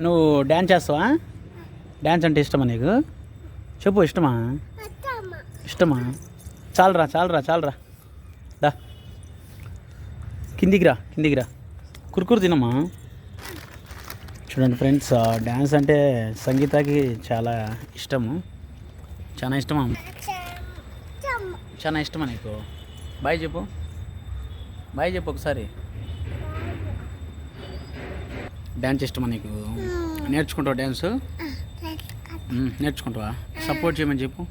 నువ్వు డ్యాన్స్ చేస్తావా? డ్యాన్స్ అంటే ఇష్టమా నీకు? చెప్పు ఇష్టమా? ఇష్టమా? చాలరా చాలరా చాలరా. దా. కిందికి రా కిందికి రా. కురుకురు తినమ్మా. చూడండి ఫ్రెండ్స్ డ్యాన్స్ అంటే సంగీతకి చాలా ఇష్టము. చాలా ఇష్టమా? చాలా ఇష్టమా నీకు? బాయ్ చెప్పు. బాయ్ చెప్పు ఒకసారి. డ్యాన్స్ ఇష్టమా నీకు? నేర్చుకుంటావా డ్యాన్స్ నేర్చుకుంటావా? సపోర్ట్ చేయమని చెప్పు.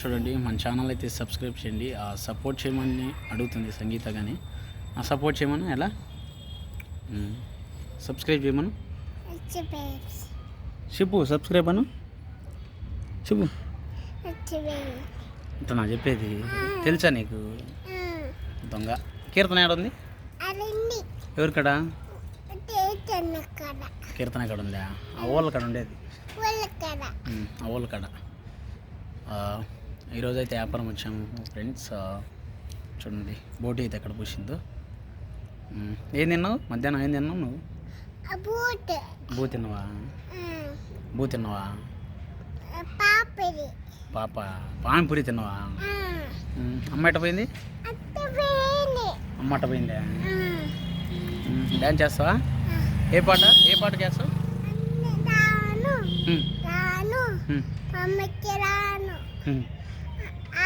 చూడండి మన ఛానల్ అయితే సబ్స్క్రైబ్ చేయండి. ఆ సపోర్ట్ చేయమని అడుగుతుంది సంగీత కానీ ఆ సపోర్ట్ చేయమను ఎలా. సబ్స్క్రైబ్ చేయమను. చెప్పు సబ్స్క్రైబ్ అను. చెప్పు. ఇంత నా చెప్పేది తెలుసా నీకు? దొంగ. కీర్తన ఏడుంది? ఎవరికడా కీర్తన ఎక్కడ ఉందా? ఆ ఊళ్ళ కాడ ఉండేది. ఆ ఊళ్ళ కాడ. ఈరోజు అయితే వ్యాపారం వచ్చాము ఫ్రెండ్స్. చూడండి బోటి అయితే ఎక్కడ పూసిందో. ఏం తిన్నావు? మధ్యాహ్నం ఏం తిన్నావు నువ్వు? బూ తిన్నావా? బూ తిన్నావా? పాప పానీపూరి తిన్నావా? అమ్మ ఎట్ట పోయింది? అమ్మ పోయిందా? డ్యాన్స్ చేస్తావా? ఏ పాట? ఏ పాట చేస్తావు.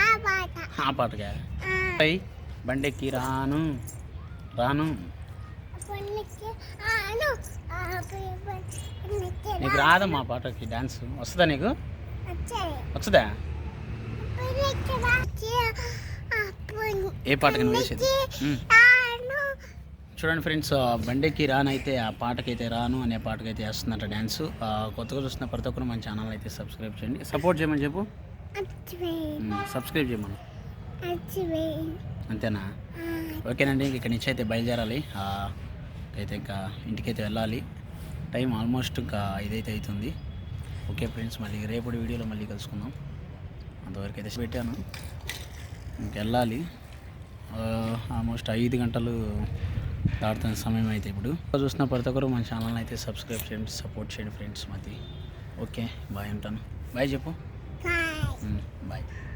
ఆ పాట. ఆ పాటగా బండెక్కి రాను. రాను. నీకు రాదమ్మా పాటకి డాన్స్ వస్తుందా నీకు? వస్తుందా? ఏ పాటకి నువ్వు వేసేది చూడండి ఫ్రెండ్స్ ఆ బండెక్కి రాను అయితే ఆ పాటకైతే రాను అనే పాటకైతే వేస్తుందంట డ్యాన్స్. కొత్తగా చూస్తున్న ప్రతి ఒక్కరు మన ఛానల్ అయితే సబ్స్క్రైబ్ చేయండి. సపోర్ట్ చేయమని చెప్పు. సబ్స్క్రైబ్ చేయమను. అంతేనా? ఓకేనండి ఇక్కడి నుంచి అయితే బయలుదేరాలి. అయితే ఇంకా ఇంటికైతే వెళ్ళాలి. టైం ఆల్మోస్ట్ ఇంకా ఇదైతే అవుతుంది ఓకే ఫ్రెండ్స్ మళ్ళీ రేపటి వీడియోలో మళ్ళీ కలుసుకుందాం. అంతవరకు అయితే పెట్టాను. ఇంకెళ్ళాలి ఆల్మోస్ట్ ఐదు గంటలు దాటుతున్న సమయం అయితే ఇప్పుడు. చూసిన ప్రతి ఒక్కరు మన ఛానల్ అయితే సబ్స్క్రైబ్ చేయండి సపోర్ట్ చేయండి ఫ్రెండ్స్ మాది ఓకే బాయ్ ఉంటాను. బాయ్ చెప్పు. Bye bye